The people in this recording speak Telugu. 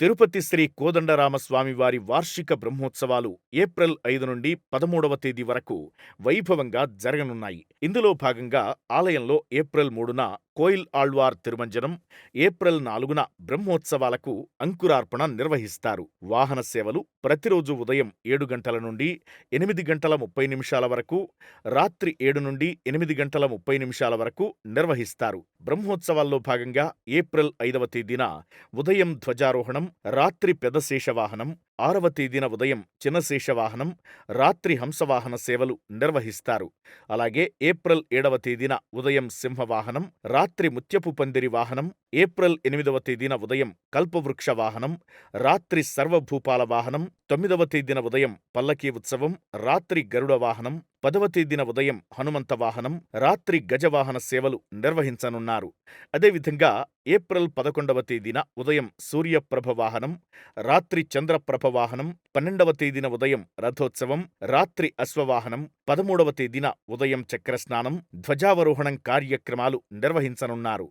తిరుపతి శ్రీ కోదండరామస్వామివారి వార్షిక బ్రహ్మోత్సవాలు ఏప్రిల్ ఐదు నుండి పదమూడవ తేదీ వరకు వైభవంగా జరగనున్నాయి. ఇందులో భాగంగా ఆలయంలో ఏప్రిల్ మూడున కోయిల్ ఆళ్వార్ తిరుమంజనం ఏప్రిల్ నాలుగున బ్రహ్మోత్సవాలకు అంకురార్పణ నిర్వహిస్తారు. వాహన సేవలు ప్రతిరోజు ఉదయం ఏడు గంటల నుండి ఎనిమిది గంటల ముప్పై నిమిషాల వరకు రాత్రి ఏడు నుండి ఎనిమిది గంటల ముప్పై నిమిషాల వరకు నిర్వహిస్తారు. బ్రహ్మోత్సవాల్లో భాగంగా ఏప్రిల్ ఐదవ తేదీన ఉదయం ధ్వజారోహణం రాత్రి పెదశేషవాహనం ఆరవ తేదీన ఉదయం చిన్నశేషవాహనం రాత్రి హంసవాహన సేవలు నిర్వహిస్తారు. అలాగే ఏప్రిల్ ఏడవ తేదీన ఉదయం సింహవాహనం రాత్రి ముత్యపు పందిరి వాహనం ఏప్రిల్ ఎనిమిదవ తేదీన ఉదయం కల్పవృక్ష వాహనం రాత్రి సర్వభూపాల వాహనం తొమ్మిదవ తేదీన ఉదయం పల్లకీ ఉత్సవం రాత్రి గరుడ వాహనం పదవ తేదీన ఉదయం హనుమంత వాహనం రాత్రి గజవాహన సేవలు నిర్వహించనున్నారు. అదేవిధంగా ఏప్రిల్ పదకొండవ తేదీన ఉదయం సూర్యప్రభ వాహనం రాత్రి చంద్రప్రభ వాహనం పన్నెండవ తేదీన ఉదయం రథోత్సవం రాత్రి అశ్వవాహనం పదమూడవ తేదీన ఉదయం చక్రస్నానం ధ్వజావరోహణం కార్యక్రమాలు నిర్వహించనున్నారు.